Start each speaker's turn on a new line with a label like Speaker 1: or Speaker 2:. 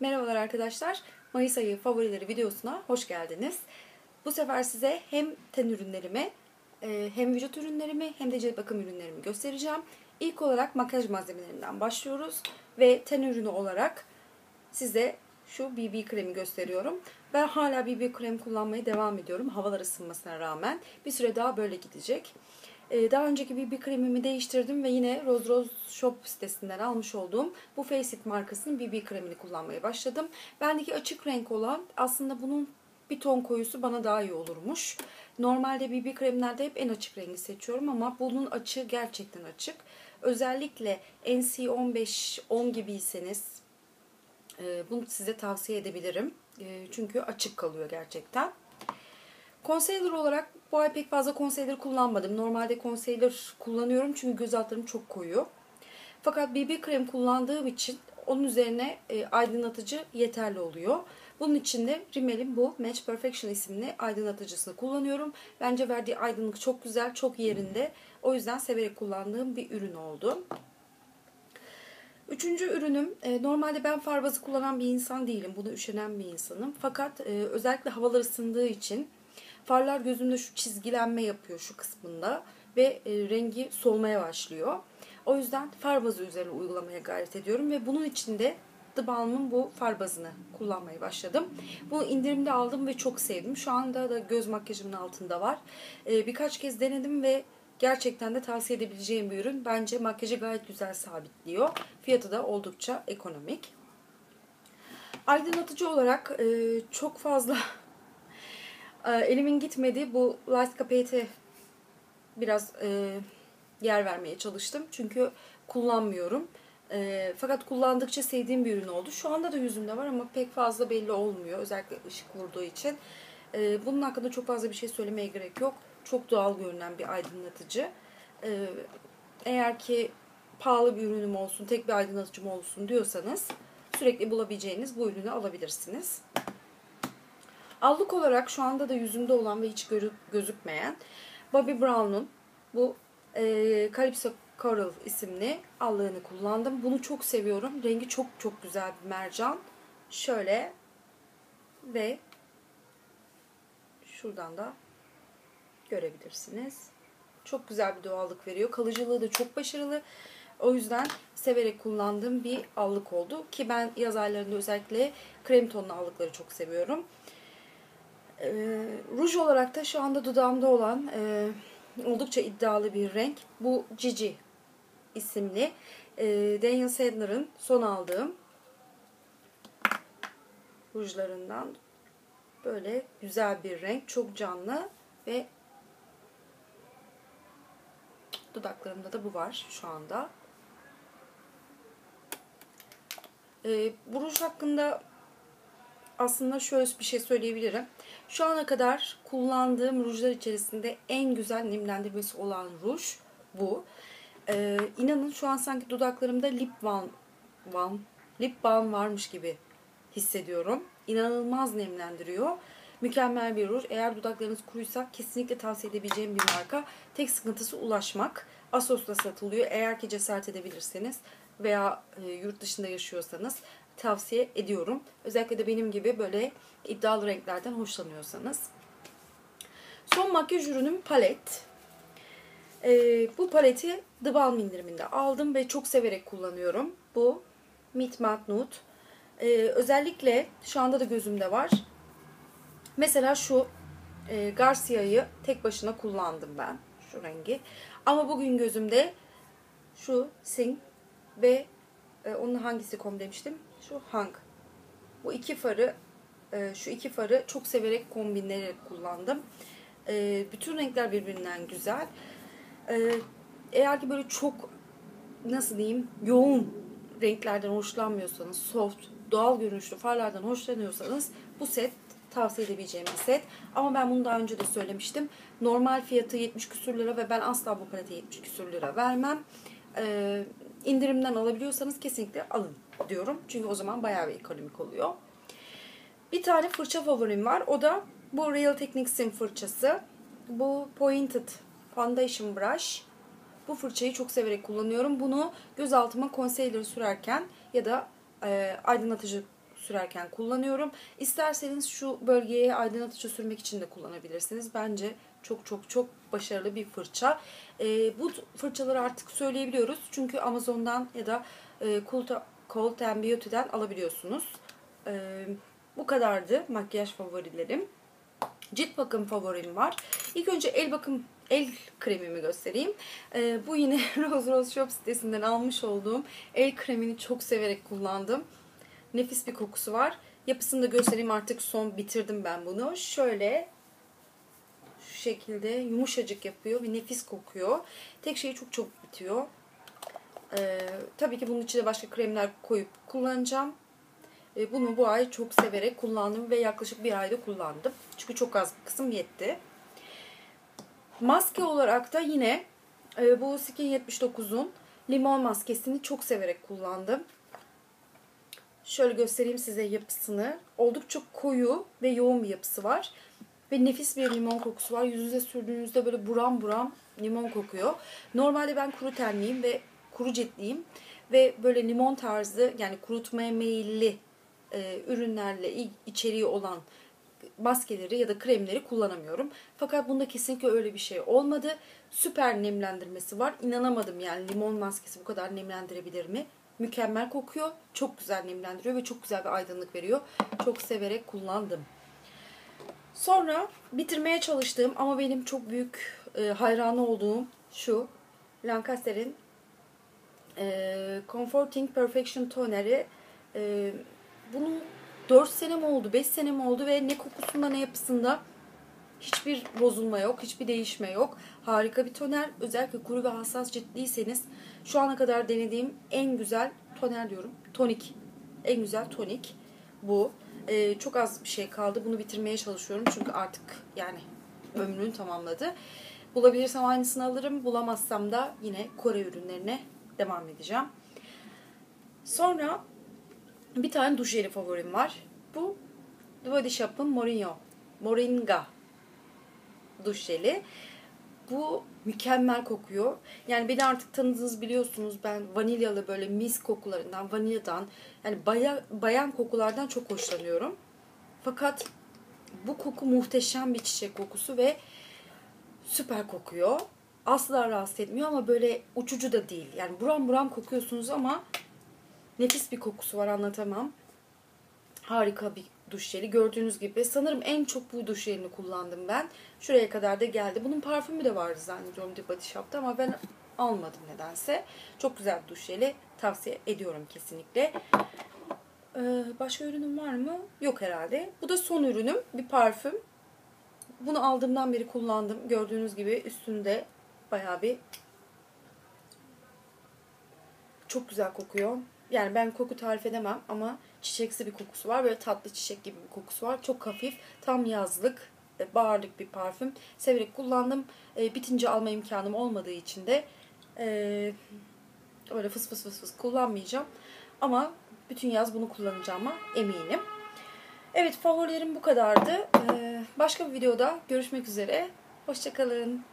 Speaker 1: Merhabalar arkadaşlar. Mayıs ayı favorileri videosuna hoş geldiniz. Bu sefer size hem ten ürünlerimi, e, hem vücut ürünlerimi hem de cilt bakım ürünlerimi göstereceğim. İlk olarak makyaj malzemelerinden başlıyoruz ve ten ürünü olarak size şu BB kremi gösteriyorum. Ben hala BB krem kullanmaya devam ediyorum havalar ısınmasına rağmen. Bir süre daha böyle gidecek. Ee, daha önceki BB kremimi değiştirdim ve yine Rose Rose Shop sitesinden almış olduğum bu Faceit markasının BB kremini kullanmaya başladım. Bendeki açık renk olan aslında bunun bir ton koyusu bana daha iyi olurmuş. Normalde BB kremlerde hep en açık rengi seçiyorum ama bunun açığı gerçekten açık. Özellikle NC15 10 gibiyseniz e, bunu size tavsiye edebilirim. E, çünkü açık kalıyor gerçekten. Concealer olarak bu ay pek fazla concealer kullanmadım. Normalde concealer kullanıyorum çünkü göz altlarım çok koyu. Fakat BB krem kullandığım için onun üzerine e, aydınlatıcı yeterli oluyor. Bunun için de Rimmel'in bu Match Perfection isimli aydınlatıcısını kullanıyorum. Bence verdiği aydınlık çok güzel, çok yerinde. O yüzden severek kullandığım bir ürün oldu. Üçüncü ürünüm, e, normalde ben far bazı kullanan bir insan değilim. Buna üşenen bir insanım. Fakat e, özellikle havalar ısındığı için farlar gözümde şu çizgilenme yapıyor şu kısmında. Ve e, rengi solmaya başlıyor. O yüzden far bazı üzerine uygulamaya gayret ediyorum. Ve bunun için de The Balm'ın bu far bazını kullanmaya başladım. Bunu indirimde aldım ve çok sevdim. Şu anda da göz makyajımın altında var. birkaç kez denedim ve Gerçekten de tavsiye edebileceğim bir ürün. Bence makyajı gayet güzel sabitliyor. Fiyatı da oldukça ekonomik. Aydınlatıcı olarak e, çok fazla e, elimin gitmedi. Bu Light Capet'e biraz e, yer vermeye çalıştım. Çünkü kullanmıyorum. E, fakat kullandıkça sevdiğim bir ürün oldu. Şu anda da yüzümde var ama pek fazla belli olmuyor. Özellikle ışık vurduğu için. E, bunun hakkında çok fazla bir şey söylemeye gerek yok çok doğal görünen bir aydınlatıcı. Ee, eğer ki pahalı bir ürünüm olsun, tek bir aydınlatıcım olsun diyorsanız sürekli bulabileceğiniz bu ürünü alabilirsiniz. Allık olarak şu anda da yüzümde olan ve hiç gözükmeyen Bobbi Brown'un bu e, Calypso Coral isimli allığını kullandım. Bunu çok seviyorum. Rengi çok çok güzel bir mercan. Şöyle ve şuradan da görebilirsiniz. Çok güzel bir doğallık veriyor. Kalıcılığı da çok başarılı. O yüzden severek kullandığım bir allık oldu. Ki ben yaz aylarında özellikle krem tonlu allıkları çok seviyorum. Ee, ruj olarak da şu anda dudağımda olan e, oldukça iddialı bir renk. Bu Gigi isimli. E, Daniel Sadler'ın son aldığım rujlarından böyle güzel bir renk. Çok canlı ve Dudaklarımda da bu var şu anda. Ee, bu ruj hakkında aslında şöyle bir şey söyleyebilirim. Şu ana kadar kullandığım rujlar içerisinde en güzel nemlendirmesi olan ruj bu. Ee, inanın şu an sanki dudaklarımda lip balm, balm, lip balm varmış gibi hissediyorum. İnanılmaz nemlendiriyor. Mükemmel bir ruj. Eğer dudaklarınız kuruysa kesinlikle tavsiye edebileceğim bir marka. Tek sıkıntısı ulaşmak. Asos'ta satılıyor. Eğer ki cesaret edebilirseniz veya e, yurt dışında yaşıyorsanız tavsiye ediyorum. Özellikle de benim gibi böyle iddialı renklerden hoşlanıyorsanız. Son makyaj ürünüm palet. E, bu paleti The Balm indiriminde aldım ve çok severek kullanıyorum. Bu Meet Matte Nude. E, özellikle şu anda da gözümde var. Mesela şu e, Garcia'yı tek başına kullandım ben. Şu rengi. Ama bugün gözümde şu Sing ve e, onun hangisi kom demiştim? Şu Hang. Bu iki farı e, şu iki farı çok severek kombinleri kullandım. E, bütün renkler birbirinden güzel. E, eğer ki böyle çok nasıl diyeyim yoğun renklerden hoşlanmıyorsanız soft, doğal görünüşlü farlardan hoşlanıyorsanız bu set tavsiye edebileceğim bir set. Ama ben bunu daha önce de söylemiştim. Normal fiyatı 70 küsür lira ve ben asla bu palete 70 küsür lira vermem. Ee, indirimden alabiliyorsanız kesinlikle alın diyorum. Çünkü o zaman bayağı bir ekonomik oluyor. Bir tane fırça favorim var. O da bu Real Techniques'in fırçası. Bu Pointed Foundation Brush. Bu fırçayı çok severek kullanıyorum. Bunu göz altıma concealer sürerken ya da e, aydınlatıcı sürerken kullanıyorum. İsterseniz şu bölgeye aydınlatıcı sürmek için de kullanabilirsiniz. Bence çok çok çok başarılı bir fırça. E, bu fırçaları artık söyleyebiliyoruz. Çünkü Amazon'dan ya da e, Cold and Beauty'den alabiliyorsunuz. E, bu kadardı makyaj favorilerim. Cilt bakım favorim var. İlk önce el bakım el kremimi göstereyim. Ee, bu yine Rose Rose Shop sitesinden almış olduğum el kremini çok severek kullandım. Nefis bir kokusu var. Yapısını da göstereyim artık son bitirdim ben bunu. Şöyle şu şekilde yumuşacık yapıyor ve nefis kokuyor. Tek şeyi çok çok bitiyor. Ee, tabii ki bunun içine başka kremler koyup kullanacağım. Ee, bunu bu ay çok severek kullandım ve yaklaşık bir ayda kullandım. Çünkü çok az bir kısım yetti. Maske olarak da yine e, bu Skin 79'un limon maskesini çok severek kullandım. Şöyle göstereyim size yapısını. Oldukça koyu ve yoğun bir yapısı var. Ve nefis bir limon kokusu var. Yüzünüze sürdüğünüzde böyle buram buram limon kokuyor. Normalde ben kuru tenliyim ve kuru ciltliyim. Ve böyle limon tarzı yani kurutmaya meyilli e, ürünlerle içeriği olan maskeleri ya da kremleri kullanamıyorum. Fakat bunda kesinlikle öyle bir şey olmadı. Süper nemlendirmesi var. İnanamadım yani limon maskesi bu kadar nemlendirebilir mi? Mükemmel kokuyor. Çok güzel nemlendiriyor ve çok güzel bir aydınlık veriyor. Çok severek kullandım. Sonra bitirmeye çalıştığım ama benim çok büyük e, hayranı olduğum şu Lancaster'in e, Comforting Perfection Toner'i e, bunu 4 sene mi oldu, 5 sene mi oldu ve ne kokusunda ne yapısında hiçbir bozulma yok, hiçbir değişme yok. Harika bir toner. Özellikle kuru ve hassas ciltliyseniz şu ana kadar denediğim en güzel toner diyorum. Tonik. En güzel tonik bu. Ee, çok az bir şey kaldı. Bunu bitirmeye çalışıyorum. Çünkü artık yani ömrünü tamamladı. Bulabilirsem aynısını alırım. Bulamazsam da yine Kore ürünlerine devam edeceğim. Sonra bir tane duş jeli favorim var. Bu The Body Shop'ın Morinho. Moringa duş jeli. Bu mükemmel kokuyor. Yani beni artık tanıdınız biliyorsunuz ben vanilyalı böyle mis kokularından, vanilyadan yani baya, bayan kokulardan çok hoşlanıyorum. Fakat bu koku muhteşem bir çiçek kokusu ve süper kokuyor. Asla rahatsız etmiyor ama böyle uçucu da değil. Yani buram buram kokuyorsunuz ama Nefis bir kokusu var anlatamam. Harika bir duş jeli. Gördüğünüz gibi sanırım en çok bu duş jelini kullandım ben. Şuraya kadar da geldi. Bunun parfümü de vardı zannediyorum The Body Shop'ta ama ben almadım nedense. Çok güzel bir duş jeli. Tavsiye ediyorum kesinlikle. Ee, başka ürünüm var mı? Yok herhalde. Bu da son ürünüm. Bir parfüm. Bunu aldığımdan beri kullandım. Gördüğünüz gibi üstünde bayağı bir çok güzel kokuyor. Yani ben koku tarif edemem ama çiçeksi bir kokusu var. Böyle tatlı çiçek gibi bir kokusu var. Çok hafif, tam yazlık, e, bağırlık bir parfüm. Severek kullandım. E, bitince alma imkanım olmadığı için de e, öyle fıs fıs fıs fıs kullanmayacağım. Ama bütün yaz bunu kullanacağıma eminim. Evet favorilerim bu kadardı. Başka bir videoda görüşmek üzere. Hoşçakalın.